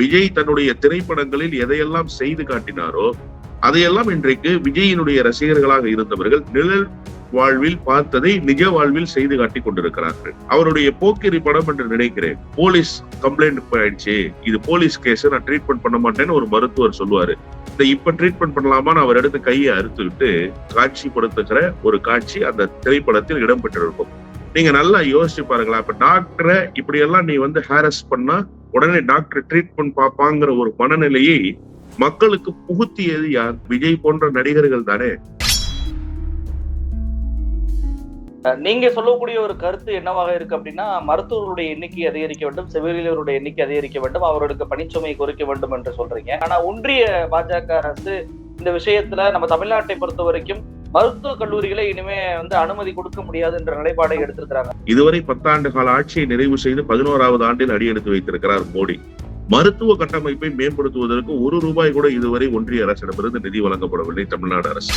விஜய் தன்னுடைய திரைப்படங்களில் எதையெல்லாம் செய்து காட்டினாரோ அதையெல்லாம் இன்றைக்கு விஜயினுடைய ரசிகர்களாக இருந்தவர்கள் நிழல் வாழ்வில் பார்த்ததை நிஜ வாழ்வில் செய்து காட்டி கொண்டிருக்கிறார்கள். அவருடைய போக்கிரி படம் என்று நினைக்கிறேன். போலீஸ் கம்ப்ளைண்ட் ஆயிடுச்சு. இது போலீஸ் கேஸ் நான் ட்ரீட்மெண்ட் பண்ண மாட்டேன்னு ஒரு மருத்துவர் சொல்லுவாரு. இந்த இப்ப ட்ரீட்மெண்ட் பண்ணலாமான்னு அவர் எடுத்து கையை அறுத்து விட்டு காட்சிப்படுத்துகிற ஒரு காட்சி அந்த திரைப்படத்தில் இடம்பெற்றிருக்கும். நீங்க நல்லா யோசிச்சு பாருங்களா இப்ப டாக்டரை இப்படி எல்லாம் நீ வந்து ஹாரஸ் பண்ணா உடனே டாக்டர் ட்ரீட்மெண்ட் பார்ப்பாங்கிற ஒரு மனநிலையை மக்களுக்கு புகுத்தியது யார்? விஜய் போன்ற நடிகர்கள் தானே. நீங்க சொல்லக்கூடிய ஒரு கருத்து என்னவாக இருக்கு அப்படின்னா மருத்துவர்களுடைய எண்ணிக்கை அதிகரிக்க வேண்டும் செவிலியருடைய எண்ணிக்கை அதிகரிக்க வேண்டும் அவர்களுக்கு பணிச்சுமையை குறைக்க வேண்டும் என்று சொல்றீங்க. ஆனா ஒன்றிய பாஜக அரசு இந்த விஷயத்துல நம்ம தமிழ்நாட்டை பொறுத்த வரைக்கும் மருத்துவ கல்லூரிகளை இனிமே வந்து அனுமதி கொடுக்க முடியாது என்ற நிலைப்பாடை எடுத்திருக்கிறாங்க. இதுவரை பத்தாண்டு கால ஆட்சியை நிறைவு செய்து பதினோராவது ஆண்டில் அடியெடுத்து வைத்திருக்கிறார் மோடி. மருத்துவ கட்டமைப்பை மேம்படுத்துவதற்கு ஒரு ரூபாய் கூட இதுவரை ஒன்றிய அரசிடமிருந்து நிதி வழங்கப்படவில்லை தமிழ்நாடு அரசு.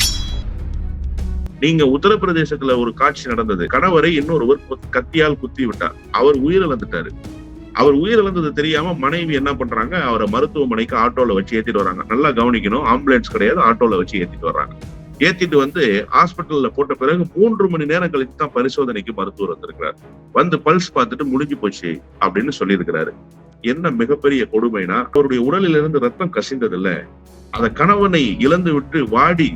நீங்க உத்தரப்பிரதேசத்துல ஒரு காட்சி நடந்தது. கணவரை இன்னொருவர் கத்தியால் குத்தி விட்டார். அவர் உயிரிழந்துட்டாரு. அவர் உயிரிழந்தது தெரியாம மனைவி என்ன பண்றாங்க? அவரை மருத்துவமனைக்கு ஆட்டோல வச்சு ஏத்திட்டு வராங்க. நல்லா கவனிக்கணும். ஆம்புலன்ஸ் கிடையாது ஆட்டோல வச்சு ஏத்திட்டு வர்றாங்க. ஏத்திட்டு வந்து ஹாஸ்பிட்டல்ல போட்ட பிறகு மூன்று மணி நேரம் கழித்து தான் பரிசோதனைக்கு மருத்துவர் வந்திருக்கிறார். வந்து பல்ஸ் பார்த்துட்டு முடிஞ்சு போச்சு அப்படின்னு சொல்லியிருக்கிறாரு. என்ன மிகப்பெரிய கொடுமைனா அவருடைய உடலிலிருந்து ரத்தம் கசிந்தது இல்ல அந்த கணவனை இழந்து விட்டு வாடி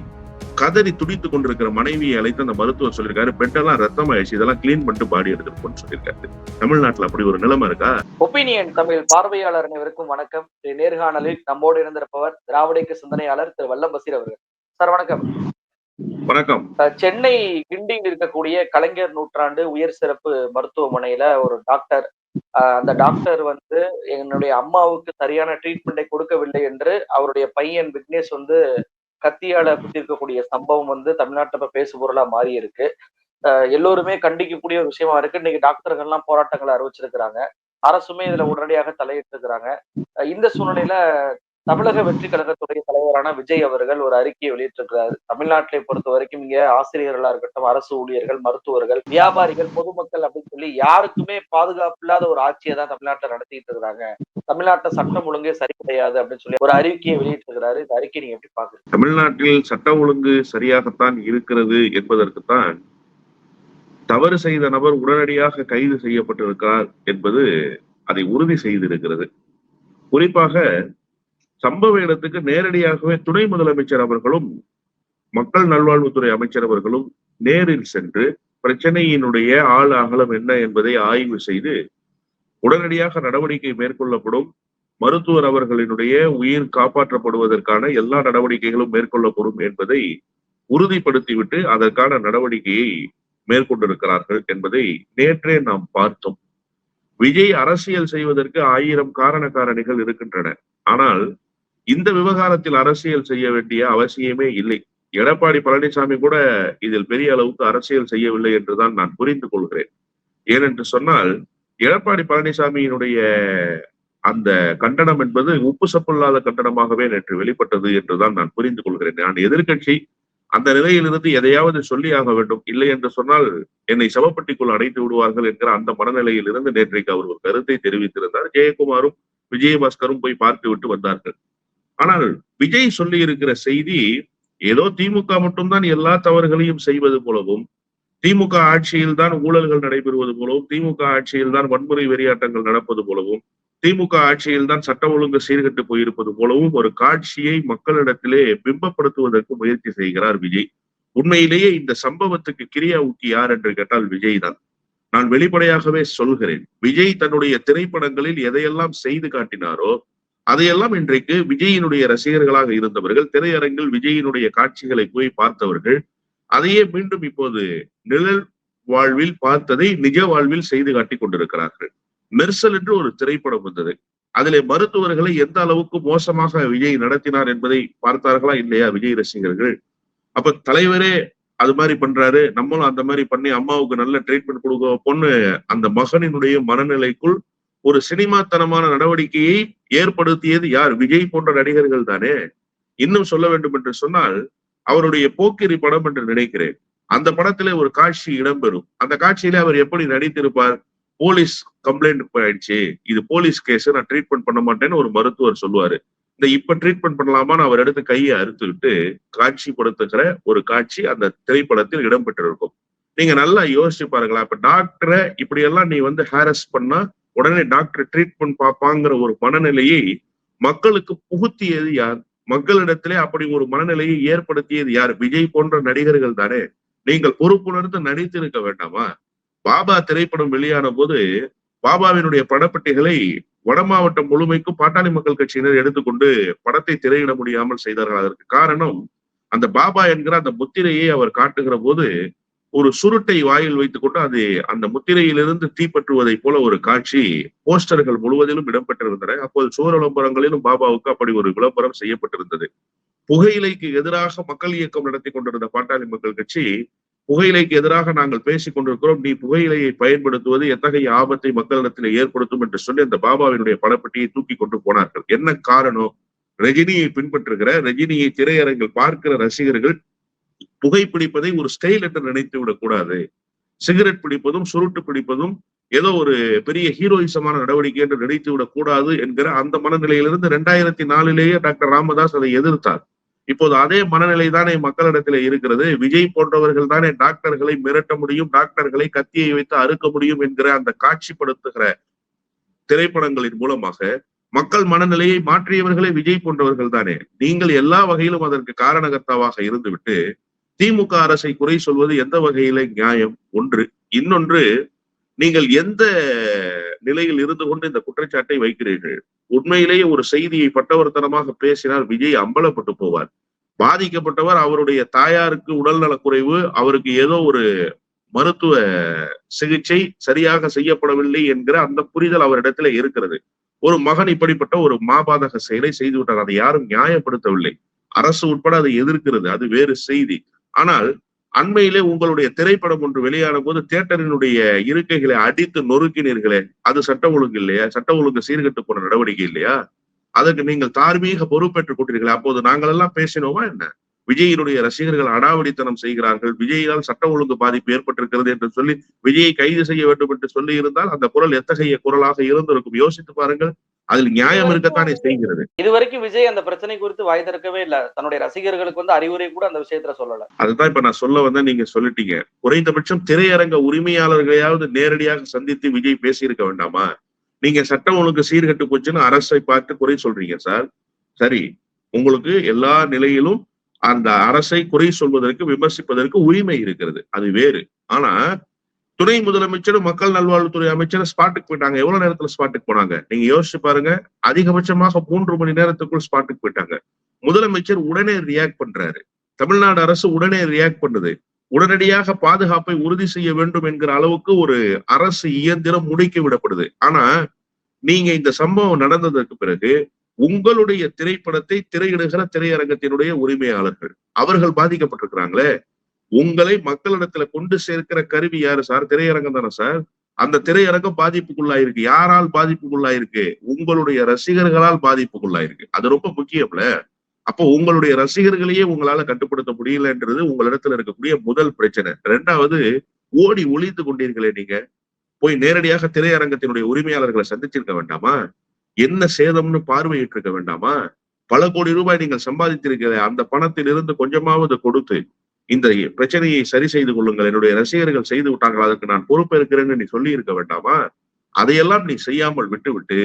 கதறி துடித்து கொண்டிருக்கிற மனைவியை அழைத்து அந்த மருத்துவர் சொல்லியிருக்காரு பெட்டெல்லாம் ரத்தம் ஆயிடுச்சு இதெல்லாம் கிளீன் பண்ணிட்டு பாடி எடுத்துட்டு சொல்லியிருக்காரு. தமிழ்நாட்டுல அப்படி ஒரு நிலைமை இருக்கா? ஒப்பீனியன் தமிழ் பார்வையாளர் அனைவருக்கும் வணக்கம். நேர்காணலில் நம்மோடு இருந்திருப்பவர் திராவிடக்கு சிந்தனையாளர் திரு வல்லம் பசீர் அவர்கள். சார் வணக்கம். வணக்கம். சென்னை கிண்டியில் இருக்கக்கூடிய கலைஞர் நூற்றாண்டு உயர் சிறப்பு மருத்துவமனையில ஒரு டாக்டர் அந்த டாக்டர் வந்து என்னுடைய அம்மாவுக்கு சரியான ட்ரீட்மெண்ட்டை கொடுக்கவில்லை என்று அவருடைய பையன் விக்னேஷ் வந்து கத்தியால குத்திருக்கக்கூடிய சம்பவம் வந்து தமிழ்நாட்டுல பேசு பொருளா மாறி இருக்கு எல்லோருமே கண்டிக்கக்கூடிய ஒரு விஷயமா இருக்கு. இன்னைக்கு டாக்டர்கள்லாம் போராட்டங்களை அறிவிச்சிருக்கிறாங்க. அரசுமே இதுல உடனடியாக தலையிட்டு இருக்கிறாங்க இந்த சூழ்நிலையில தமிழக வெற்றி கழகத்துடைய தலைவரான விஜய் அவர்கள் ஒரு அறிக்கையை வெளியிட்டிருக்கிறார். தமிழ்நாட்டை பொறுத்த வரைக்கும் இங்க ஆசிரியர்களா இருக்கட்டும் அரசு ஊழியர்கள் மருத்துவர்கள் வியாபாரிகள் பொதுமக்கள் அப்படின்னு சொல்லி யாருக்குமே பாதுகாப்பு இல்லாத ஒரு ஆட்சியை தான் தமிழ்நாட்டுல நடத்திட்டு இருக்கிறாங்க. தமிழ்நாட்டை சட்டம் ஒழுங்கே சரி கிடையாது அப்படின்னு சொல்லி ஒரு அறிக்கையை வெளியிட்டிருக்கிறாரு. இந்த அறிக்கை நீங்க எப்படி பாக்குறீங்க தமிழ்நாட்டில் சட்டம் ஒழுங்கு சரியாகத்தான் இருக்கிறது என்பதற்குத்தான் தவறு செய்த நபர் உடனடியாக கைது செய்யப்பட்டிருக்கிறார் என்பது அதை உறுதி செய்திருக்கிறது. குறிப்பாக சம்பவ இடத்துக்கு நேரடியாகவே துணை முதலமைச்சர் அவர்களும் மக்கள் நல்வாழ்வுத்துறை அமைச்சர் அவர்களும் நேரில் சென்று பிரச்சனையினுடைய ஆள் அகலம் என்ன என்பதை ஆய்வு செய்து உடனடியாக நடவடிக்கை மேற்கொள்ளப்படும். மருத்துவர் அவர்களினுடைய உயிர் காப்பாற்றப்படுவதற்கான எல்லா நடவடிக்கைகளும் மேற்கொள்ளப்படும் என்பதை உறுதிப்படுத்திவிட்டு அதற்கான நடவடிக்கையை மேற்கொண்டிருக்கிறார்கள் என்பதை நேற்றே நாம் பார்த்தோம். விஜய் அரசியல் செய்வதற்கு ஆயிரம் காரண காரணிகள் இருக்கின்றன. ஆனால் இந்த விவகாரத்தில் அரசியல் செய்ய வேண்டிய அவசியமே இல்லை. எடப்பாடி பழனிசாமி கூட இதில் பெரிய அளவுக்கு அரசியல் செய்யவில்லை என்றுதான் நான் புரிந்து கொள்கிறேன். ஏனென்று சொன்னால் எடப்பாடி பழனிசாமியினுடைய அந்த கண்டனம் என்பது உப்பு சப்பில்லாத கண்டனமாகவே நேற்று வெளிப்பட்டது என்றுதான் நான் புரிந்து கொள்கிறேன். நான் எதிர்க்கட்சி அந்த நிலையிலிருந்து எதையாவது சொல்லி ஆக வேண்டும். இல்லை என்று சொன்னால் என்னை சவப்பட்டிக்குள் அடைத்து விடுவார்கள் என்கிற அந்த மனநிலையில் இருந்து நேற்றைக்கு அவர் ஒரு கருத்தை தெரிவித்திருந்தார். ஜெயக்குமாரும் விஜயபாஸ்கரும் போய் பார்த்து விட்டு வந்தார்கள். ஆனால் விஜய் சொல்லி இருக்கிற செய்தி ஏதோ திமுக மட்டும்தான் எல்லா தவறுகளையும் செய்வது போலவும் திமுக ஆட்சியில் தான் ஊழல்கள் நடைபெறுவது போலவும் திமுக ஆட்சியில் தான் வன்முறை வெறியாட்டங்கள் நடப்பது போலவும் திமுக ஆட்சியில் தான் சட்ட ஒழுங்கு சீர்கட்டு போயிருப்பது போலவும் ஒரு காட்சியை மக்களிடத்திலே பிம்பப்படுத்துவதற்கு முயற்சி செய்கிறார் விஜய். உண்மையிலேயே இந்த சம்பவத்துக்கு கிரியா ஊக்கி யார் என்று கேட்டால் விஜய் தான். நான் வெளிப்படையாகவே சொல்கிறேன் விஜய் தன்னுடைய திரைப்படங்களில் எதையெல்லாம் செய்து காட்டினாரோ அதையெல்லாம் இன்றைக்கு விஜயினுடைய ரசிகர்களாக இருந்தவர்கள் திரையரங்கில் விஜயினுடைய காட்சிகளை போய் பார்த்தவர்கள் அதையே மீண்டும் இப்போது நிழல் வாழ்வில் பார்த்ததை நிஜ வாழ்வில் செய்து காட்டி கொண்டிருக்கிறார்கள். மெர்சல் என்று ஒரு திரைப்படம் வந்தது. அதிலே மருத்துவர்களை எந்த அளவுக்கு மோசமாக விஜய் நடத்தினார் என்பதை பார்த்தார்களா இல்லையா விஜய் ரசிகர்கள்? அப்ப தலைவரே அது மாதிரி பண்றாரு நம்மளும் அந்த மாதிரி பண்ணி அம்மாவுக்கு நல்ல ட்ரீட்மெண்ட் கொடுக்க பொண்ணு அந்த மகனினுடைய மனநிலைக்குள் ஒரு சினிமாத்தனமான நடவடிக்கையை ஏற்படுத்தியது யார்? விஜய் போன்ற நடிகர்கள் தானே. இன்னும் சொல்ல வேண்டும் என்று சொன்னால் அவருடைய போக்கிரி படம் என்று நினைக்கிறேன். அந்த படத்திலே ஒரு காட்சி இடம்பெறும். அந்த காட்சியிலே அவர் எப்படி நடித்திருப்பார்? போலீஸ் கம்ப்ளைண்ட் ஆயிடுச்சு. இது போலீஸ் கேஸ் நான் ட்ரீட்மெண்ட் பண்ண மாட்டேன்னு ஒரு மருத்துவர் சொல்லுவாரு. இந்த இப்ப ட்ரீட்மெண்ட் பண்ணலாமான்னு அவர் எடுத்து கையை அறுத்துக்கிட்டு காட்சிப்படுத்துகிற ஒரு காட்சி அந்த திரைப்படத்தில் இடம்பெற்றிருக்கும். நீங்க நல்லா யோசிச்சு பாருங்களா இப்ப டாக்டரை இப்படி எல்லாம் நீ வந்து ஹாரஸ் பண்ணா உடனே டாக்டர் ட்ரீட்மெண்ட் பார்ப்பாங்கிற ஒரு மனநிலையை மக்களுக்கு புகுத்தியது யார்? மக்களிடத்திலே அப்படி ஒரு மனநிலையை ஏற்படுத்தியது யார்? விஜய் போன்ற நடிகர்கள் தானே. நீங்கள் பொறுப்புணர்ந்து நடித்திருக்க வேண்டாமா? பாபா திரைப்படம் வெளியான போது பாபாவினுடைய படப்பட்டிகளை வட மாவட்டம் முழுமைக்கும் பாட்டாளி மக்கள் கட்சியினர் எடுத்துக்கொண்டு படத்தை திரையிட முடியாமல் செய்தார்கள். அதற்கு காரணம் அந்த பாபா என்கிற அந்த முத்திரையை அவர் காட்டுகிற போது ஒரு சுருட்டை வாயில் வைத்துக்கொண்டு அது அந்த முத்திரையிலிருந்து தீப்பற்றுவதை போல ஒரு காட்சி போஸ்டர்கள் முழுவதிலும் இடம்பெற்றிருந்தன. அப்போது சுவர் விளம்பரங்களிலும் பாபாவுக்கு அப்படி ஒரு விளம்பரம் செய்யப்பட்டிருந்தது. புகையிலைக்கு எதிராக மக்கள் இயக்கம் நடத்தி கொண்டிருந்த பாட்டாளி மக்கள் கட்சி புகையிலைக்கு எதிராக நாங்கள் பேசிக் கொண்டிருக்கிறோம் நீ புகையிலையை பயன்படுத்துவது எத்தகைய ஆபத்தை மக்களிடத்தில் ஏற்படுத்தும் என்று சொல்லி அந்த பாபாவினுடைய படப்பட்டியை தூக்கி கொண்டு போனார்கள். என்ன காரணம்? ரஜினியை பின்பற்றுகிற ரஜினியை திரையரங்கில் பார்க்கிற ரசிகர்கள் புகைப்பிடிப்பதை ஒரு ஸ்டைல் என்று நினைத்து விடக்கூடாது சிகரெட் பிடிப்பதும் சுருட்டு பிடிப்பதும் ஏதோ ஒரு பெரிய ஹீரோயிசமான நடவடிக்கை என்று நினைத்து விடக்கூடாது என்கிற அந்த மனநிலையிலிருந்து ரெண்டாயிரத்தி நாலிலேயே டாக்டர் ராமதாஸ் அதை எதிர்த்தார். இப்போது அதே மனநிலை தானே மக்களிடத்தில் இருக்கிறது. விஜய் போன்றவர்கள் தானே டாக்டர்களை மிரட்ட முடியும் டாக்டர்களை கத்தியை வைத்து அறுக்க முடியும் என்கிற அந்த காட்சிப்படுத்துகிற திரைப்படங்களின் மூலமாக மக்கள் மனநிலையை மாற்றியவர்களே விஜய் போன்றவர்கள் தானே. நீங்கள் எல்லா வகையிலும் அதற்கு காரணகர்த்தாவாக இருந்துவிட்டு திமுக அரசை குறை சொல்வது எந்த வகையில நியாயம்? ஒன்று. இன்னொன்று நீங்கள் எந்த நிலையில் இருந்து கொண்டு இந்த குற்றச்சாட்டை வைக்கிறீர்கள்? உண்மையிலேயே ஒரு செய்தியை பட்டவர்த்தனமாக பேசினால் விஜய் அம்பலப்பட்டு போவார். பாதிக்கப்பட்டவர் அவருடைய தாயாருக்கு உடல்நலக்குறைவு அவருக்கு ஏதோ ஒரு மருத்துவ சிகிச்சை சரியாக செய்யப்படவில்லை என்கிற அந்த புரிதல் அவரிடத்துல இருக்கிறது. ஒரு மகன் இப்படிப்பட்ட ஒரு மாபாதக செயலை செய்து விட்டார் அதை யாரும் நியாயப்படுத்தவில்லை. அரசு உட்பட அதை எதிர்க்கிறது. அது வேறு செய்தி. ஆனால் அண்மையிலே உங்களுடைய திரைப்படம் ஒன்று வெளியான போது தியேட்டரினுடைய இருக்கைகளை அடித்து நொறுக்கினீர்களே அது சட்ட ஒழுங்கு இல்லையா? சட்ட ஒழுங்கு சீர்கட்டு போன நடவடிக்கை இல்லையா? அதற்கு நீங்கள் தார்மீக பொறுப்பேற்றுக் கொண்டீர்களே அப்போது நாங்கள் எல்லாம் பேசினோமா என்ன? விஜயினுடைய ரசிகர்கள் அடாவடித்தனம் செய்கிறார்கள் விஜயினால் சட்ட ஒழுங்கு பாதிப்பு ஏற்பட்டிருக்கிறது என்று சொல்லி விஜயை கைது செய்ய வேண்டும் என்று சொல்லி இருந்தால் அந்த குரல் எத்தகைய குரலாக இருந்திருக்கும்? யோசித்து பாருங்கள் அதில் நியாயம் இருக்கத்தானே செய்கிறது. இதுவரைக்கும் விஜய் அந்த பிரச்சனை குறித்து வாய் திறக்கவே இல்ல. தன்னுடைய ரசிகர்களுக்கு வந்து அறிவுரை கூட அந்த விஷயத்துல சொல்லல. அதுதான் இப்ப நான் சொல்ல வந்தேன் நீங்க சொல்லிட்டீங்க. குறைந்தபட்சம் திரையரங்க உரிமையாளர்களையாவது நேரடியாக சந்தித்து விஜய் பேசியிருக்க வேண்டாமா? நீங்க சட்டம் ஒழுங்கு சீர்கட்டு போச்சுன்னு அரசை பார்த்து குறை சொல்றீங்க சார். சரி உங்களுக்கு எல்லா நிலையிலும் அந்த அரசை குறை சொல்வதற்கு விமர்சிப்பதற்கு உரிமை இருக்கிறது. அது வேறு. ஆனா துணை முதலமைச்சரும் மக்கள் நல்வாழ்வுத்துறை அமைச்சர் ஸ்பாட்டுக்கு போயிட்டாங்க. எவ்வளவு நேரத்துல ஸ்பாட்டுக்கு போனாங்க? நீங்க யோசிச்சு பாருங்க. அதிகபட்சமாக மூன்று மணி நேரத்துக்குள் ஸ்பாட்டுக்கு போயிட்டாங்க. முதலமைச்சர் உடனே ரியாக்ட் பண்றாரு. தமிழ்நாடு அரசு உடனே ரியாக்ட் பண்ணுது. உடனடியாக பாதுகாப்பை உறுதி செய்ய வேண்டும் என்கிற அளவுக்கு ஒரு அரசு இயந்திரம் முடுக்கி விடப்படுது. ஆனா நீங்க இந்த சம்பவம் நடந்ததற்கு பிறகு உங்களுடைய திரைப்படத்தை திரையிடுகிற திரையரங்கத்தினுடைய உரிமையாளர்கள் அவர்கள் பாதிக்கப்பட்டிருக்கிறாங்களே? உங்களை மக்களிடத்துல கொண்டு சேர்க்கிற கருவி யாரு சார்? திரையரங்கம் தானே சார்? அந்த திரையரங்கம் பாதிப்புக்குள்ளாயிருக்கு. யாரால் பாதிப்புக்குள்ளாயிருக்கு? உங்களுடைய ரசிகர்களால் பாதிப்புக்குள்ளாயிருக்கு. அது ரொம்ப முக்கியம்ல அப்போ உங்களுடைய ரசிகர்களையே உங்களால கட்டுப்படுத்த முடியலன்றது உங்களிடத்துல இருக்கக்கூடிய முதல் பிரச்சனை. ரெண்டாவது ஓடி ஒளிந்து கொண்டீர்களே நீங்க. போய் நேரடியாக திரையரங்கத்தினுடைய உரிமையாளர்களை சந்திச்சிருக்க வேண்டாமா? என்ன சேதம்னு பார்வையிட்டு இருக்க வேண்டாமா? பல கோடி ரூபாய் நீங்கள் சம்பாதித்திருக்கிற அந்த பணத்திலிருந்து கொஞ்சமாவது கொடுத்து இந்த பிரச்சனையை சரி செய்து கொள்ளுங்கள். என்னுடைய ரசிகர்கள் செய்து விட்டார்கள் அதற்கு நான் பொறுப்பேற்கிறேன்னு நீ சொல்லி இருக்க வேண்டாமா? அதையெல்லாம் நீ செய்யாமல் விட்டுவிட்டு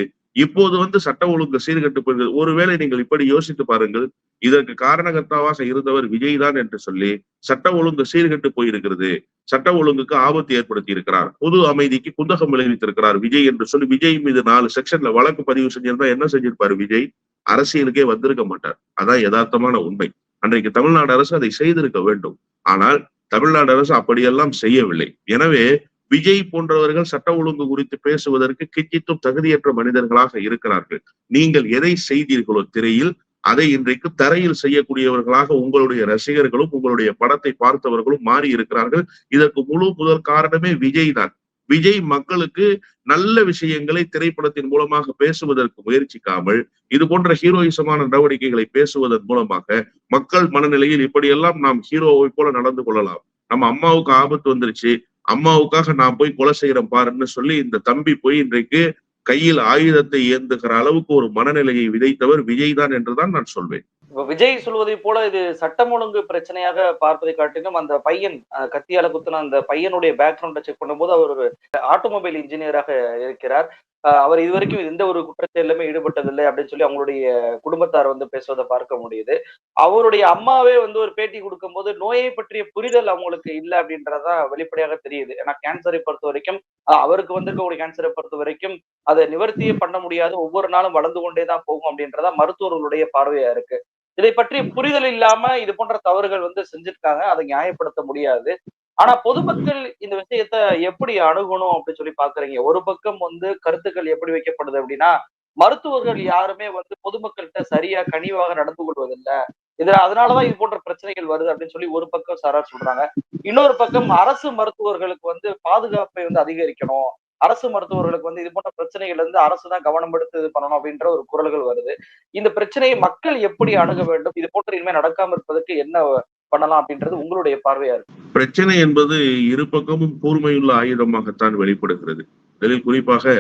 இப்போது வந்து சட்ட ஒழுங்கு சீர்கட்டு போகிறது ஒருவேளை நீங்கள் இப்படி யோசித்து பாருங்கள் இதற்கு காரணகர்த்தாவாக இருந்தவர் விஜய் தான் என்று சொல்லி சட்ட ஒழுங்கு சீர்கட்டு போயிருக்கிறது. சட்ட ஒழுங்குக்கு ஆபத்து ஏற்படுத்தி இருக்கிறார் பொது அமைதிக்கு குந்தகம் விளைவித்திருக்கிறார் விஜய் என்று சொல்லி விஜய் மீது நாலு செக்ஷன்ல வழக்கு பதிவு செஞ்சிருந்தா என்ன செஞ்சிருப்பாரு விஜய்? அரசியலுக்கே வந்திருக்க மாட்டார். அதான் யதார்த்தமான உண்மை. அன்றைக்கு தமிழ்நாடு அரசு அதை செய்திருக்க வேண்டும். ஆனால் தமிழ்நாடு அரசு அப்படியெல்லாம் செய்யவில்லை. எனவே விஜய் போன்றவர்கள் சட்ட ஒழுங்கு குறித்து பேசுவதற்கு கிச்சித்தும் தகுதியற்ற மனிதர்களாக இருக்கிறார்கள். நீங்கள் எதை செய்தீர்களோ திரையில் அதை இன்றைக்கு தரையில் செய்யக்கூடியவர்களாக உங்களுடைய ரசிகர்களும் உங்களுடைய படத்தை பார்த்தவர்களும் மாறி இருக்கிறார்கள் இதற்கு முழு முதல் காரணமே விஜய் தான். விஜய் மக்களுக்கு நல்ல விஷயங்களை திரைப்படத்தின் மூலமாக பேசுவதற்கு முயற்சிக்காமல் இது போன்ற ஹீரோயிசமான நடவடிக்கைகளை பேசுவதன் மூலமாக மக்கள் மனநிலையில் இப்படியெல்லாம் நாம் ஹீரோவை போல நடந்து கொள்ளலாம். நம்ம அம்மாவுக்கு ஆபத்து வந்துருச்சு. அம்மாவுக்காக நான் போய் கொலை செய்யறேன் பாருன்னு சொல்லி இந்த தம்பி போய் இன்றைக்கு கையில் ஆயுதத்தை ஏந்துகிற அளவுக்கு ஒரு மனநிலையை விதைத்தவர் விஜய் தான் என்றுதான் நான் சொல்வேன். இப்ப விஜய் சொல்வதை போல இது சட்டம் ஒழுங்கு பிரச்சனையாக பார்ப்பதை காட்டிலும் அந்த பையன் கத்தியால குத்தின அந்த பையனுடைய பேக்ரவுண்டை செக் பண்ணும்போது அவர் ஒரு ஆட்டோமொபைல் இன்ஜினியராக இருக்கிறார். அஹ், அவர் இதுவரைக்கும் எந்த ஒரு குற்றச்செயலுமே ஈடுபட்டதில்லை அப்படின்னு சொல்லி அவங்களுடைய குடும்பத்தார் வந்து பேசுவதை பார்க்க முடியுது. அவருடைய அம்மாவே வந்து ஒரு பேட்டி கொடுக்கும்போது நோயை பற்றிய புரிதல் அவங்களுக்கு இல்லை அப்படின்றதா வெளிப்படையாக தெரியுது. ஏன்னா கேன்சரை பொறுத்த வரைக்கும் அவருக்கு வந்திருக்கக்கூடிய கேன்சரை பொறுத்த வரைக்கும் அதை நிவர்த்தியே பண்ண முடியாது. ஒவ்வொரு நாளும் வளர்ந்து கொண்டே தான் போகும் அப்படின்றதா மருத்துவர்களுடைய பார்வையா இருக்கு. இதை பற்றி புரிதல் இல்லாம இது போன்ற தவறுகள் வந்து செஞ்சிருக்காங்க. அதை நியாயப்படுத்த முடியாது. ஆனா பொதுமக்கள் இந்த விஷயத்த எப்படி அணுகணும் அப்படின்னு சொல்லி பாக்குறீங்க? ஒரு பக்கம் வந்து கருத்துக்கள் எப்படி வைக்கப்படுது அப்படின்னா மருத்துவர்கள் யாருமே வந்து பொதுமக்கள்கிட்ட சரியா கனிவாக நடந்து கொள்வதில்லை. இது அதனாலதான் இது போன்ற பிரச்சனைகள் வருது அப்படின்னு சொல்லி ஒரு பக்கம் சாரார் சொல்றாங்க. இன்னொரு பக்கம் அரசு மருத்துவர்களுக்கு வந்து பாதுகாப்பை வந்து அதிகரிக்கணும். அரசு மருத்துவர்களுக்கு வந்து இது போன்ற பிரச்சனைகள் வந்து அரசு தான் கவனம் எடுத்து இது பண்ணணும் அப்படின்ற ஒரு குரல்கள் வருது. இந்த பிரச்சனையை மக்கள் எப்படி அணுக வேண்டும்? இது போன்ற இனிமே நடக்காம இருப்பதற்கு என்ன பண்ணலாம் அப்படின்றது உங்களுடைய பார்வையா இருக்கு. பிரச்சனை என்பது இரு பக்கமும் கூர்மையுள்ள ஆயுதமாகத்தான் வெளிப்படுகிறது. இதில் குறிப்பாக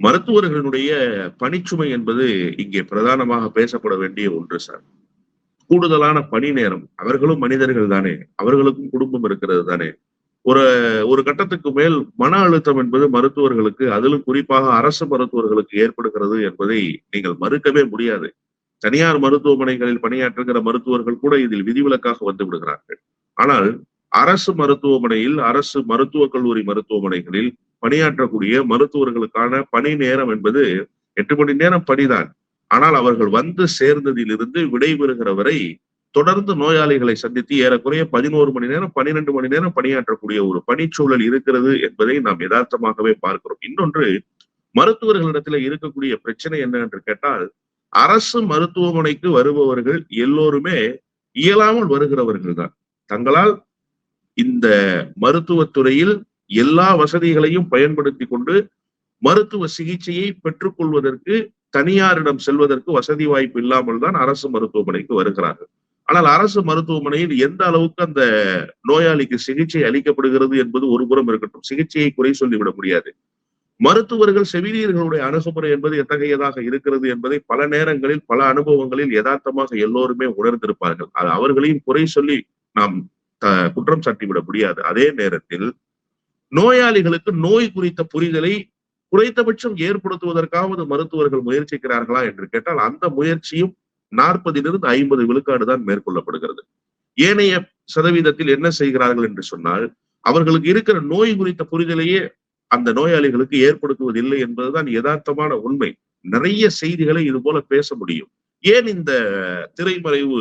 மருத்துவர்களுடைய பணிச்சுமை என்பது இங்கே பிரதானமாக பேசப்பட வேண்டிய ஒன்று சார். கூடுதலான பணி நேரம். அவர்களும் மனிதர்கள் தானே. அவர்களுக்கும் குடும்பம் இருக்கிறது தானே. ஒரு ஒரு கட்டத்துக்கு மேல் மன அழுத்தம் என்பது மருத்துவர்களுக்கு அதிலும் குறிப்பாக அரசு மருத்துவர்களுக்கு ஏற்படுகிறது என்பதை நீங்கள் மறுக்கவே முடியாது. தனியார் மருத்துவமனைகளில் பணியாற்றுகிற மருத்துவர்கள் கூட இதில் விதிவிலக்காக வந்து விடுகிறார்கள். ஆனால் அரசு மருத்துவமனையில் அரசு மருத்துவக் கல்லூரி மருத்துவமனைகளில் பணியாற்றக்கூடிய மருத்துவர்களுக்கான பணி நேரம் என்பது எட்டு மணி நேரம் பணிதான். ஆனால் அவர்கள் வந்து சேர்ந்ததிலிருந்து விடைபெறுகிற வரை தொடர்ந்து நோயாளிகளை சந்தித்து ஏறக்குறைய பதினோரு மணி நேரம் பன்னிரண்டு மணி நேரம் பணியாற்றக்கூடிய ஒரு பணிச்சூழல் இருக்கிறது என்பதை நாம் யதார்த்தமாகவே பார்க்கிறோம். இன்னொன்று மருத்துவர்களிடத்துல இருக்கக்கூடிய பிரச்சனை என்ன என்று கேட்டால் அரசு மருத்துவமனைக்கு வருபவர்கள் எல்லோருமே இயலாமல் வருகிறவர்கள் தான். தங்களால் இந்த மருத்துவத்துறையில் எல்லா வசதிகளையும் பயன்படுத்தி கொண்டு மருத்துவ சிகிச்சையை பெற்றுக்கொள்வதற்கு தனியாரிடம் செல்வதற்கு வசதி வாய்ப்பு இல்லாமல் தான் அரசு மருத்துவமனைக்கு வருகிறார்கள். ஆனால் அரசு மருத்துவமனையில் எந்த அளவுக்கு அந்த நோயாளிக்கு சிகிச்சை அளிக்கப்படுகிறது என்பது ஒரு புறம் இருக்கட்டும். சிகிச்சையை குறை சொல்லிவிட முடியாது. மருத்துவர்கள் செவிலியர்களுடைய அணுகுமுறை என்பது எத்தகையதாக இருக்கிறது என்பதை பல நேரங்களில் பல அனுபவங்களில் யதார்த்தமாக எல்லோருமே உணர்ந்திருப்பார்கள். அது அவர்களையும் குறை சொல்லி நாம் குற்றம் சாட்டிவிட முடியாது. அதே நேரத்தில் நோயாளிகளுக்கு நோய் குறித்த புரிதலை குறைந்தபட்சம் ஏற்படுத்துவதற்காவது மருத்துவர்கள் முயற்சிக்கிறார்களா என்று கேட்டால் அந்த முயற்சியும் நாற்பதிலிருந்து ஐம்பது விழுக்காடு தான் மேற்கொள்ளப்படுகிறது. ஏனைய சதவீதத்தில் என்ன செய்கிறார்கள் என்று சொன்னால் அவர்களுக்கு இருக்கிற நோய் குறித்த புரிதலையே அந்த நோயாளிகளுக்கு ஏற்படுத்துவதில்லை என்பதுதான் யதார்த்தமான உண்மை. நிறைய செய்திகளை இது போல பேச முடியும். ஏன் இந்த திரைமறைவு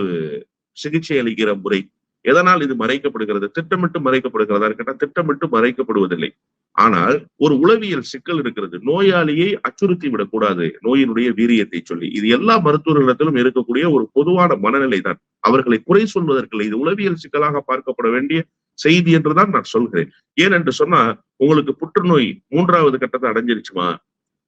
சிகிச்சை அளிக்கிற முறை எதனால் இது மறைக்கப்படுகிறது திட்டமிட்டு மறைக்கப்படுகிறதா கேட்டால் திட்டமிட்டு மறைக்கப்படுவதில்லை. ஆனால் ஒரு உளவியல் சிக்கல் இருக்கிறது. நோயாளியை அச்சுறுத்தி விடக்கூடாது. நோயினுடைய வீரியத்தை சொல்லி. இது எல்லா மருத்துவர்களிடத்திலும் இருக்கக்கூடிய ஒரு பொதுவான மனநிலை தான் அவர்களை குறை சொல்வதற்கில்லை. இது உளவியல் சிக்கலாக பார்க்கப்பட வேண்டிய செய்தி என்றுதான் நான் சொல்கிறேன். ஏனென்று சொன்னா உங்களுக்கு புற்றுநோய் மூன்றாவது கட்டத்தை அடைஞ்சிருச்சுமா?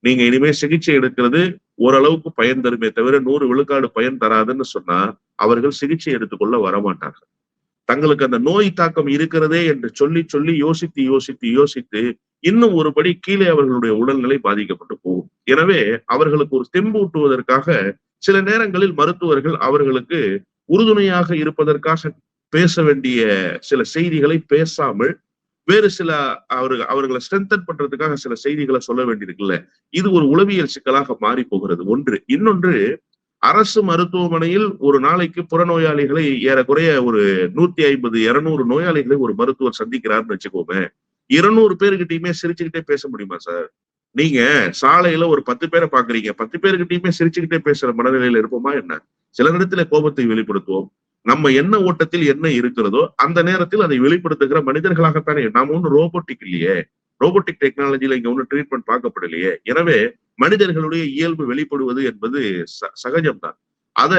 நீங்க இனிமே சிகிச்சை எடுக்கிறது ஓரளவுக்கு பயன் தருமே தவிர நூறு விழுக்காடு பயன் தராதுன்னு சொன்னா அவர்கள் சிகிச்சை எடுத்துக்கொள்ள வரமாட்டார்கள். தங்களுக்கு அந்த நோய் தாக்கம் இருக்கிறதே என்று சொல்லி சொல்லி யோசித்து யோசித்து யோசித்து இன்னும் ஒருபடி கீழே அவர்களுடைய உடல்நிலை பாதிக்கப்பட்டு போகும். எனவே அவர்களுக்கு ஒரு தெம்பூட்டுவதற்காக சில நேரங்களில் மருத்துவர்கள் அவர்களுக்கு உறுதுணையாக இருப்பதற்காக பேச வேண்டிய சில செய்திகளை பேசாமல் வேறு சில அவரு அவர்களை ஸ்ட்ரென்தன் பண்றதுக்காக சில செய்திகளை சொல்ல வேண்டியிருக்குல்ல இது ஒரு உளவியல் சிக்கலாக மாறி போகிறது. ஒன்று. இன்னொன்று அரசு மருத்துவமனையில் ஒரு நாளைக்கு புறநோயாளிகளை ஏறக்குறைய ஒரு நூத்தி ஐம்பது இருநூறு நோயாளிகளை ஒரு மருத்துவர் சந்திக்கிறார்னு வச்சுக்கோமே. இருநூறு பேருக்கிட்டயுமே சிரிச்சுக்கிட்டே பேச முடியுமா சார்? நீங்க சாலையில ஒரு பத்து பேரை பாக்குறீங்க. பத்து பேருக்கிட்டயுமே சிரிச்சுக்கிட்டே பேசுற மனநிலையில இருப்போமா என்ன? சில நேரத்துல கோபத்தை வெளிப்படுத்துவோம். நம்ம என்ன ஓட்டத்தில் என்ன இருக்கிறதோ அந்த நேரத்தில் அதை வெளிப்படுத்துகிற மனிதர்களாகத்தானே. நாம ஒன்றும் ரோபோட்டிக் இல்லையே. ரோபோட்டிக் டெக்னாலஜியில இங்க ஒன்றும் ட்ரீட்மெண்ட் பார்க்கப்படலையே. எனவே மனிதர்களுடைய இயல்பு வெளிப்படுவது என்பது ச- சகஜம்தான். அத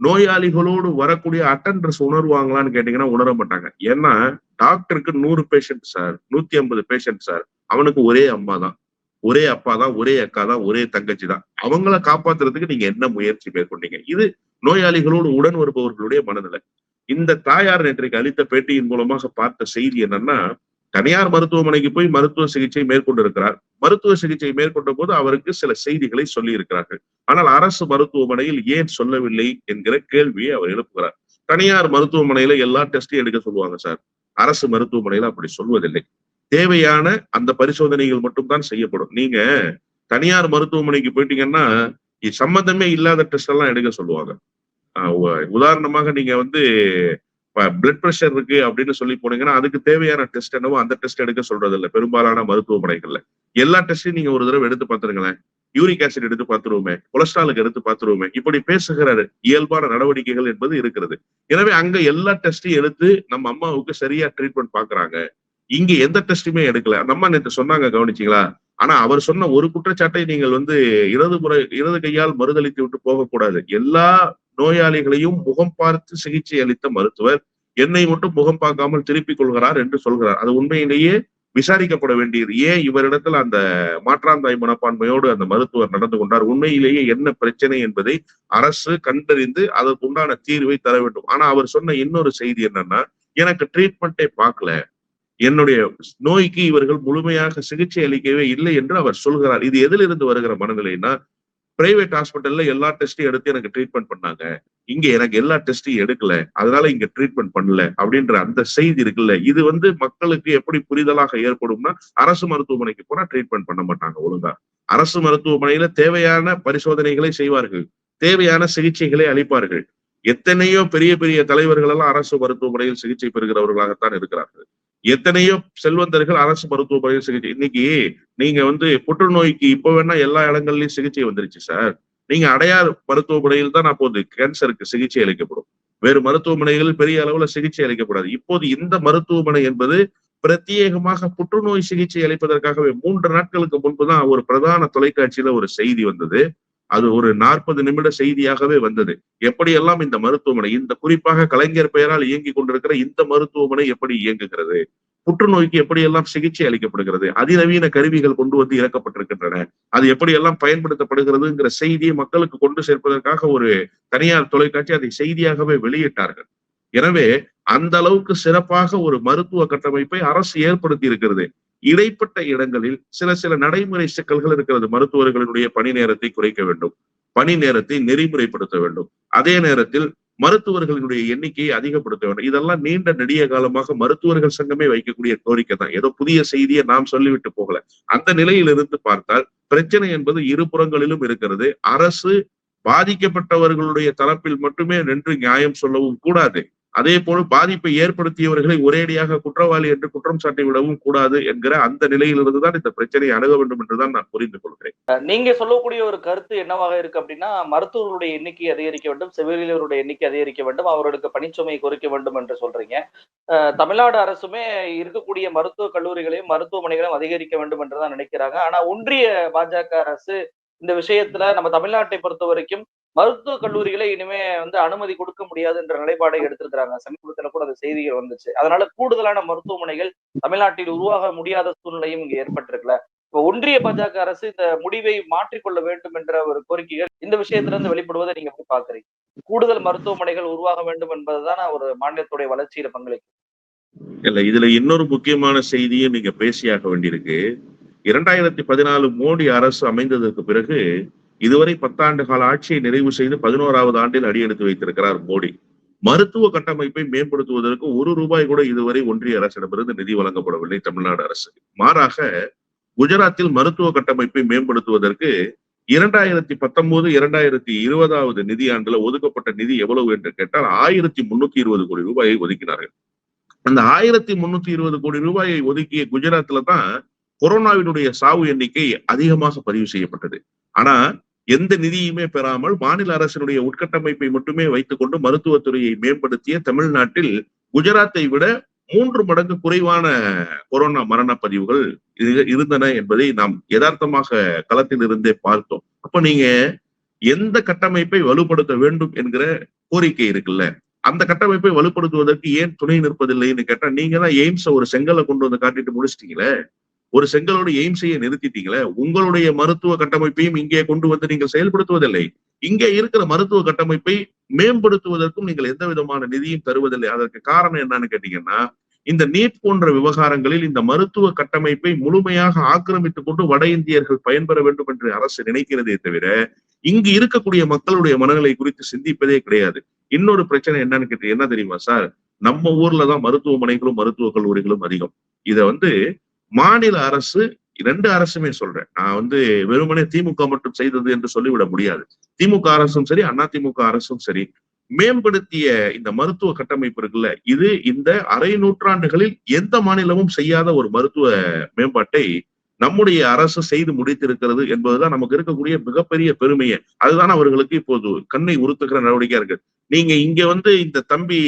நோயாளிகளோடு வரக்கூடிய அட்டண்டர்ஸ் உணர்வாங்களான்னு கேட்டீங்கன்னா உணர மாட்டாங்க. ஏன்னா டாக்டருக்கு நூறு பேஷண்ட் சார் நூத்தி ஐம்பது பேஷண்ட் சார் அவனுக்கு ஒரே அம்மா தான் ஒரே அப்பா தான் ஒரே அக்கா தான் ஒரே தங்கச்சி தான் அவங்கள காப்பாத்துறதுக்கு நீங்க என்ன முயற்சி மேற்கொண்டீங்க? இது நோயாளிகளோடு உடன் வருபவர்களுடைய மனநிலை. இந்த தாயார் நேற்றைக்கு அளித்த பேட்டியின் மூலமாக பார்த்த செய்தி என்னன்னா தனியார் மருத்துவமனைக்கு போய் மருத்துவ சிகிச்சை மேற்கொண்டிருக்கிறார். மருத்துவ சிகிச்சை மேற்கொண்ட போது அவருக்கு சில செய்திகளை சொல்லி இருக்கிறார்கள் ஆனால் அரசு மருத்துவமனையில் ஏன் சொல்லவில்லை என்கிற கேள்வியை அவர் எழுப்புகிறார். தனியார் மருத்துவமனையில எல்லா டெஸ்டையும் எடுக்க சொல்லுவாங்க சார். அரசு மருத்துவமனையில அப்படி சொல்வதில்லை. தேவையான அந்த பரிசோதனைகள் மட்டும்தான் செய்யப்படும். நீங்க தனியார் மருத்துவமனைக்கு போயிட்டீங்கன்னா சம்பந்தமே இல்லாத டெஸ்ட் எல்லாம் எடுக்க சொல்லுவாங்க. உதாரணமாக நீங்க வந்து பிளட் ப்ரெஷர் இருக்கு அப்படின்னு சொல்லி போனீங்கன்னா அதுக்கு தேவையான டெஸ்ட் என்னவோ அந்த டெஸ்ட் எடுக்க சொல்றது இல்லை பெரும்பாலான மருத்துவமனைகள்ல. எல்லா டெஸ்டையும் நீங்க ஒரு தடவை எடுத்து பார்த்துருங்களேன். யூரிக் ஆசிட் எடுத்து பார்த்துருவோமே. கொலஸ்ட்ராலுக்கு எடுத்து பார்த்துருவோமே. இப்படி பேசுகிற இயல்பான நடவடிக்கைகள் என்பது இருக்கிறது. எனவே அங்க எல்லா டெஸ்டையும் எடுத்து நம்ம அம்மாவுக்கு சரியா ட்ரீட்மெண்ட் பாக்குறாங்க. இங்க எந்த டெஸ்ட்டுமே எடுக்கல. அந்த அம்மா நேற்று சொன்னாங்க கவனிச்சீங்களா? ஆனா அவர் சொன்ன ஒரு குற்றச்சாட்டை நீங்கள் வந்து இடது முறை இடது கையால் மறுதளித்து விட்டு போகக்கூடாது. எல்லா நோயாளிகளையும் முகம் பார்த்து சிகிச்சை அளித்த மருத்துவர் என்னை மட்டும் முகம் பார்க்காமல் திருப்பிக் கொள்கிறார் என்று சொல்கிறார். அது உண்மையிலேயே விசாரிக்கப்பட வேண்டியது. ஏன் இவரிடத்தில் அந்த மாற்றாந்தாய் மனப்பான்மையோடு அந்த மருத்துவர் நடந்து கொண்டார்? உண்மையிலேயே என்ன பிரச்சனை என்பதை அரசு கண்டறிந்து அதற்கு உண்டான தீர்வை தர வேண்டும். ஆனா அவர் சொன்ன இன்னொரு செய்தி என்னன்னா எனக்கு ட்ரீட்மெண்ட்டே பார்க்கல. என்னுடைய நோய்க்கு இவர்கள் முழுமையாக சிகிச்சை அளிக்கவே இல்லை என்று அவர் சொல்கிறார். இது எதிலிருந்து வருகிற மனநிலைன்னா பிரைவேட் ஹாஸ்பிட்டல்ல எல்லா டெஸ்டையும் எடுத்து எனக்கு ட்ரீட்மெண்ட் பண்ணாங்க. இங்க எனக்கு எல்லா டெஸ்டையும் எடுக்கல. அதனால இங்க ட்ரீட்மெண்ட் பண்ணல அப்படின்ற அந்த செய்தி இருக்குல்ல. இது வந்து மக்களுக்கு எப்படி புரிதலாக ஏற்படும்னா அரசு மருத்துவமனைக்கு போனா ட்ரீட்மெண்ட் பண்ண மாட்டாங்க ஒழுங்கா. அரசு மருத்துவமனையில தேவையான பரிசோதனைகளை செய்வார்கள். தேவையான சிகிச்சைகளை அளிப்பார்கள். எத்தனையோ பெரிய பெரிய தலைவர்கள் எல்லாம் அரசு மருத்துவமனையில் சிகிச்சை பெறுகிறவர்களாகத்தான் இருக்கிறார்கள். எத்தனையோ செல்வந்தர்கள் அரசு மருத்துவமனையில் சிகிச்சை இன்னைக்கு நீங்க வந்து புற்றுநோய்க்கு இப்ப வேணா எல்லா இடங்கள்லயும் சிகிச்சை வந்துருச்சு சார். நீங்க அடையார் மருத்துவமனையில் தான் அப்போது கேன்சருக்கு சிகிச்சை அளிக்கப்படும். வேறு மருத்துவமனைகளில் பெரிய அளவுல சிகிச்சை அளிக்கப்படாது. இப்போது இந்த மருத்துவமனை என்பது பிரத்யேகமாக புற்றுநோய் சிகிச்சை அளிப்பதற்காகவே மூன்று நாட்களுக்கு முன்பு தான் ஒரு பிரதான தொலைக்காட்சியில ஒரு செய்தி வந்தது. அது ஒரு நாற்பது நிமிட செய்தியாகவே வந்தது. எப்படியெல்லாம் இந்த மருத்துவமனை இந்த குறிப்பாக கலைஞர் பெயரால் இயங்கிக் கொண்டிருக்கிற இந்த மருத்துவமனை எப்படி இயங்குகிறது? புற்றுநோய்க்கு எப்படியெல்லாம் சிகிச்சை அளிக்கப்படுகிறது? அதிநவீன கருவிகள் கொண்டு வந்து இறக்கப்பட்டிருக்கின்றன. அது எப்படியெல்லாம் பயன்படுத்தப்படுகிறதுங்கிற செய்தியை மக்களுக்கு கொண்டு சேர்ப்பதற்காக ஒரு தனியார் தொலைக்காட்சி அதை செய்தியாகவே வெளியிட்டார்கள். எனவே அந்த அளவுக்கு சிறப்பாக ஒரு மருத்துவ கட்டமைப்பை அரசு ஏற்படுத்தி இருக்கிறது. இடைப்பட்ட இடங்களில் சில சில நடைமுறை சிக்கல்கள் இருக்கிறது. மருத்துவர்களுடைய பணி நேரத்தை குறைக்க வேண்டும். பணி நேரத்தை நெறிமுறைப்படுத்த வேண்டும். அதே நேரத்தில் மருத்துவர்களினுடைய எண்ணிக்கையை அதிகப்படுத்த வேண்டும். இதெல்லாம் நீண்ட நெடிய காலமாக மருத்துவர்கள் சங்கமே வைக்கக்கூடிய கோரிக்கை தான். ஏதோ புதிய செய்தியை நாம் சொல்லிவிட்டு போகல. அந்த நிலையிலிருந்து பார்த்தால் பிரச்சனை என்பது இரு புறங்களிலும் இருக்கிறது. அரசு பாதிக்கப்பட்டவர்களுடைய தரப்பில் மட்டுமே நின்று நியாயம் சொல்லவும் கூடாது. அதே போல பாதிப்பை ஏற்படுத்தியவர்களை ஒரேடியாக குற்றவாளி என்று குற்றம் சாட்டி விடவும் கூடாது என்கிற அந்த நிலையிலிருந்து தான் இந்த பிரச்சனையை அணுக வேண்டும் என்றுதான் நான் புரிந்து கொள்கிறேன். நீங்க சொல்லக்கூடிய ஒரு கருத்து என்னவாக இருக்கு அப்படின்னா மருத்துவர்களுடைய எண்ணிக்கை அதிகரிக்க வேண்டும் செவிலியருடைய எண்ணிக்கை அதிகரிக்க வேண்டும் அவர்களுக்கு பணிச்சுமையை குறைக்க வேண்டும் என்று சொல்றீங்க. அஹ் தமிழ்நாடு அரசுமே இருக்கக்கூடிய மருத்துவ கல்லூரிகளையும் மருத்துவமனைகளையும் அதிகரிக்க வேண்டும் என்றுதான் நினைக்கிறாங்க. ஆனா ஒன்றிய பாஜக அரசு இந்த விஷயத்துல நம்ம தமிழ்நாட்டை பொறுத்த வரைக்கும் மருத்துவ கல்லூரிகளை இனிமே வந்து அனுமதி கொடுக்க முடியாது என்ற நிலைப்பாடை எடுத்திருக்கிறாங்க. சமீபத்துல கூட அந்த செய்திகள் வந்துச்சு. அதனால கூடுதலான மருத்துவமனைகள் தமிழ்நாட்டில் உருவாக முடியாத சூழ்நிலையும் இங்க ஏற்பட்டிருக்கல. இப்ப ஒன்றிய பாஜக அரசு இந்த முடிவை மாற்றிக்கொள்ள வேண்டும் என்ற ஒரு கோரிக்கைகள் இந்த விஷயத்துல இருந்து வெளிப்படுவதை நீங்க எப்படி பாக்குறீங்க கூடுதல் மருத்துவமனைகள் உருவாக வேண்டும் என்பதுதான் ஒரு மாநிலத்துடைய வளர்ச்சியில பங்களிக்கும். இல்ல இதுல இன்னொரு முக்கியமான செய்தியும் நீங்க பேசியாக வேண்டியிருக்கு. இரண்டாயிரத்தி பதினாலு மோடி அரசு அமைந்ததற்கு பிறகு இதுவரை பத்தாண்டு கால ஆட்சியை நிறைவு செய்து பதினோராவது ஆண்டில் அடியெடுத்து வைத்திருக்கிறார் மோடி. மருத்துவ கட்டமைப்பை மேம்படுத்துவதற்கு ஒரு ரூபாய் கூட இதுவரை ஒன்றிய அரசிடமிருந்து நிதி வழங்கப்படவில்லை தமிழ்நாடு அரசு. மாறாக குஜராத்தில் மருத்துவ கட்டமைப்பை மேம்படுத்துவதற்கு இரண்டாயிரத்தி பத்தொன்பது இரண்டாயிரத்தி இருபதாவது நிதியாண்டுல ஒதுக்கப்பட்ட நிதி எவ்வளவு என்று கேட்டால் ஆயிரத்தி முன்னூத்தி இருபது கோடி ரூபாயை ஒதுக்கினார்கள். அந்த ஆயிரத்தி முன்னூத்தி இருபது கோடி ரூபாயை ஒதுக்கிய குஜராத்ல தான் கொரோனாவினுடைய சாவு எண்ணிக்கை அதிகமாக பதிவு செய்யப்பட்டது. ஆனா எந்த நிதியுமே பெறாமல் மாநில அரசினுடைய உட்கட்டமைப்பை மட்டுமே வைத்துக்கொண்டு மருத்துவத்துறையை மேம்படுத்திய தமிழ்நாட்டில் குஜராத்தை விட மூன்று மடங்கு குறைவான கொரோனா மரண பதிவுகள் இருந்தன என்பதை நாம் யதார்த்தமாக களத்தில் இருந்தே பார்த்தோம். அப்ப நீங்க எந்த கட்டமைப்பை வலுப்படுத்த வேண்டும் என்கிற கோரிக்கை இருக்குல்ல? அந்த கட்டமைப்பை வலுப்படுத்துவதற்கு ஏன் துணை நிற்பதில்லைன்னு கேட்டா நீங்க தான் எய்ம்ஸ ஒரு செங்கலை கொண்டு வந்து காட்டிட்டு முடிச்சிட்டீங்களே? ஒரு செங்கலோட எய்ம்ஸையை நிறுத்திட்டீங்களே உங்களுடைய மருத்துவ கட்டமைப்பையும் இங்கே கொண்டு வந்து நீங்கள் செயல்படுத்துவதில்லை. இங்கே இருக்கிற மருத்துவ கட்டமைப்பை மேம்படுத்துவதற்கும் நீங்கள் எந்த விதமான நிதியும் தருவதில்லை. அதற்கு காரணம் என்னன்னு கேட்டீங்கன்னா இந்த நீட் போன்ற விவகாரங்களில் இந்த மருத்துவ கட்டமைப்பை முழுமையாக ஆக்கிரமித்துக் கொண்டு வட இந்தியர்கள் பயன்பெற வேண்டும் என்று அரசு நினைக்கிறதே தவிர இங்கு இருக்கக்கூடிய மக்களுடைய மனநிலை குறித்து சிந்திப்பதே கிடையாது. இன்னொரு பிரச்சனை என்னன்னு கேட்டு என்ன தெரியுமா சார்? நம்ம ஊர்ல தான் மருத்துவமனைகளும் மருத்துவக் கல்லூரிகளும் அதிகம். இத வந்து மாநில அரசு ரெண்டு அரசுமே சொல்றேன். நான் வந்து வெறுமனே திமுக மட்டும் செய்தது என்று சொல்லிவிட முடியாது. திமுக அரசும் சரி அண்ணா திமுக அரசும் சரி. மேம்படுத்திய இந்த மருத்துவ கட்டமைப்பு இருக்குல்ல இது இந்த அரை நூற்றாண்டுகளில் எந்த மாநிலமும் செய்யாத ஒரு மருத்துவ மேம்பாட்டை நம்முடைய அரசு செய்து முடித்திருக்கிறது என்பதுதான் நமக்கு இருக்கக்கூடிய மிகப்பெரிய பெருமையை. அதுதான் அவர்களுக்கு இப்போது கண்ணை உறுத்துகிற நடவடிக்கையா இருக்கு. நீங்க இங்க வந்து இந்த தம்பி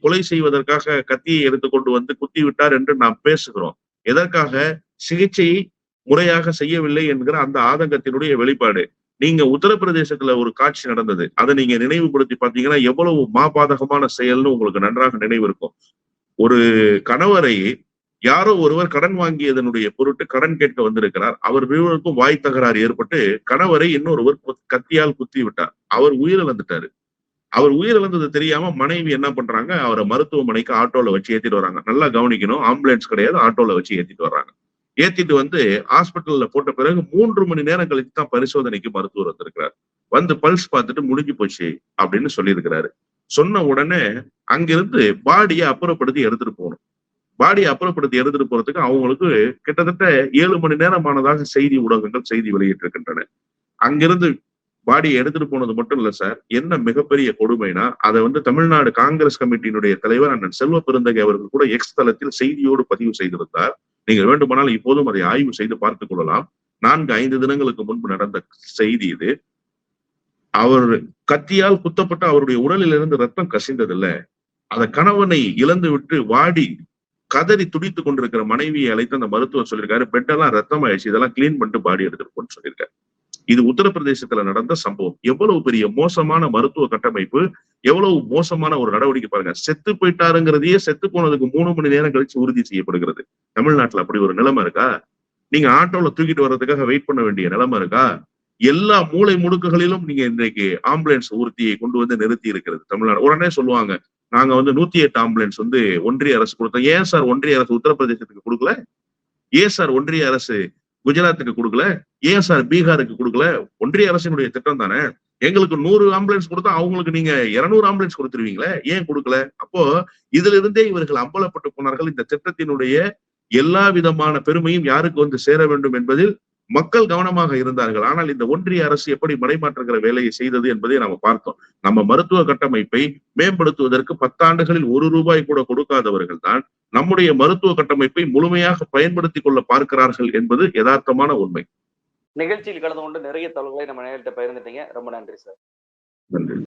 கொலை செய்வதற்காக கத்தியை எடுத்துக்கொண்டு வந்து குத்தி விட்டார் என்று நாம் பேசுகிறோம். எதற்காக? சிகிச்சையை முறையாக செய்யவில்லை என்கிற அந்த ஆதங்கத்தினுடைய வெளிப்பாடு. நீங்க உத்தரப்பிரதேசத்துல ஒரு காட்சி நடந்தது. அதை நீங்க நினைவுபடுத்தி பாத்தீங்கன்னா எவ்வளவு மாபாதகமான செயல்னு உங்களுக்கு நன்றாக நினைவு இருக்கும். ஒரு கணவரை யாரோ ஒருவர் கடன் வாங்கியதனுடைய பொருட்டு கடன் கேட்க வந்திருக்கிறார். அவர் இருவருக்கும் வாய் தகராறு ஏற்பட்டு கணவரை இன்னொருவர் கத்தியால் குத்தி விட்டார் அவர் உயிரிழந்துட்டாரு. அவர் உயிரிழந்தது தெரியாம மனைவி என்ன பண்றாங்க? அவரை மருத்துவமனைக்கு ஆட்டோல வச்சு ஏத்திட்டு வராங்க. நல்லா கவனிக்கணும். ஆம்புலன்ஸ் கிடையாது ஆட்டோல வச்சு ஏத்திட்டு வர்றாங்க. ஏத்திட்டு வந்து ஹாஸ்பிட்டல்ல போட்ட பிறகு மூன்று மணி நேரம் கழித்து தான் பரிசோதனைக்கு மருத்துவர் வந்திருக்கிறார். வந்து பல்ஸ் பார்த்துட்டு முடிஞ்சு போச்சு அப்படின்னு சொல்லியிருக்கிறாரு. சொன்ன உடனே அங்கிருந்து பாடியை அப்புறப்படுத்தி எடுத்துட்டு போகணும். பாடியை அப்புறப்படுத்தி எடுத்துட்டு போறதுக்கு அவங்களுக்கு கிட்டத்தட்ட ஏழு மணி நேரமானதாக செய்தி ஊடகங்கள் செய்தி வெளியிட்டிருக்கின்றன. அங்கிருந்து பாடியை எடுத்துட்டு போனது மட்டும் இல்ல சார். என்ன மிகப்பெரிய கொடுமைனா அதை வந்து தமிழ்நாடு காங்கிரஸ் கமிட்டியினுடைய தலைவர் அண்ணன் செல்வ பெருந்தகை அவர்கள் கூட எக்ஸ் தளத்தில் செய்தியோடு பதிவு செய்திருந்தார். நீங்கள் வேண்டுமானால் இப்போதும் அதை ஆய்வு செய்து பார்த்துக் கொள்ளலாம். நான்கு ஐந்து தினங்களுக்கு முன்பு நடந்த செய்தி இது. அவர் கத்தியால் குத்தப்பட்ட அவருடைய உடலில் இருந்து ரத்தம் கசிந்ததில்ல. அந்த கணவனை இழந்து விட்டு வாடி கதறி துடித்துக் கொண்டிருக்கிற மனைவியை அழைத்து அந்த மருத்துவர் சொல்லியிருக்காரு பெட்டெல்லாம் ரத்தம் ஆயிடுச்சு இதெல்லாம் கிளீன் பண்ணிட்டு பாடி எடுத்துருப்போம்னு சொல்லியிருக்காரு. இது உத்தரப்பிரதேசத்துல நடந்த சம்பவம். எவ்வளவு பெரிய மோசமான மருத்துவ கட்டமைப்பு எவ்வளவு மோசமான ஒரு நடவடிக்கை பாருங்க. செத்து போயிட்டாருங்கிறதையே செத்து போனதுக்கு மூணு மணி நேரம் கழிச்சு உறுதி செய்யப்படுகிறது. தமிழ்நாட்டுல அப்படி ஒரு நிலைமை இருக்கா? நீங்க ஆட்டோல தூக்கிட்டு வர்றதுக்காக வெயிட் பண்ண வேண்டிய நிலைமை இருக்கா? எல்லா மூளை முடுக்குகளிலும் நீங்க இன்றைக்கு ஆம்புலன்ஸ் ஊர்த்தியை கொண்டு வந்து நிறுத்தி இருக்கிறது. தமிழ்நாடு உடனே சொல்லுவாங்க நாங்க வந்து நூத்தி எட்டு ஆம்புலன்ஸ் வந்து ஒன்றிய அரசு கொடுத்தோம். ஏன் சார் ஒன்றிய அரசு உத்தரப்பிரதேசத்துக்கு கொடுக்கல? ஏன் சார் ஒன்றிய அரசு குஜராத்துக்கு கொடுக்கல ஏன் சார் பீகாருக்கு கொடுக்கல. ஒன்றிய அரசினுடைய திட்டம் தானே? எங்களுக்கு நூறு ஆம்புலன்ஸ் கொடுத்தா அவங்களுக்கு நீங்க இருநூறு ஆம்புலன்ஸ் கொடுத்துருவீங்களே? ஏன் கொடுக்கல? அப்போ இதுல இருந்தே இவர்கள் அம்பலப்பட்டு போனார்கள். இந்த திட்டத்தினுடைய எல்லா விதமான பெருமையும் யாருக்கு வந்து சேர வேண்டும் என்பதில் மக்கள் கவனமாக இருந்தார்கள். ஆனால் இந்த ஒன்றிய அரசு எப்படி மடைமாற்றுகிற வேலையை செய்தது என்பதை நாம பார்த்தோம். நம்ம மருத்துவ கட்டமைப்பை மேம்படுத்துவதற்கு பத்தாண்டுகளில் ஒரு ரூபாய் கூட கொடுக்காதவர்கள் தான் நம்முடைய மருத்துவ கட்டமைப்பை முழுமையாக பயன்படுத்திக் கொள்ள பார்க்கிறார்கள் என்பது யதார்த்தமான உண்மை. நிகழ்ச்சியில் கலந்து கொண்டு நிறைய தகவல்களை நம்ம நேரத்தை பகிர்ந்துட்டீங்க. ரொம்ப நன்றி சார். நன்றி.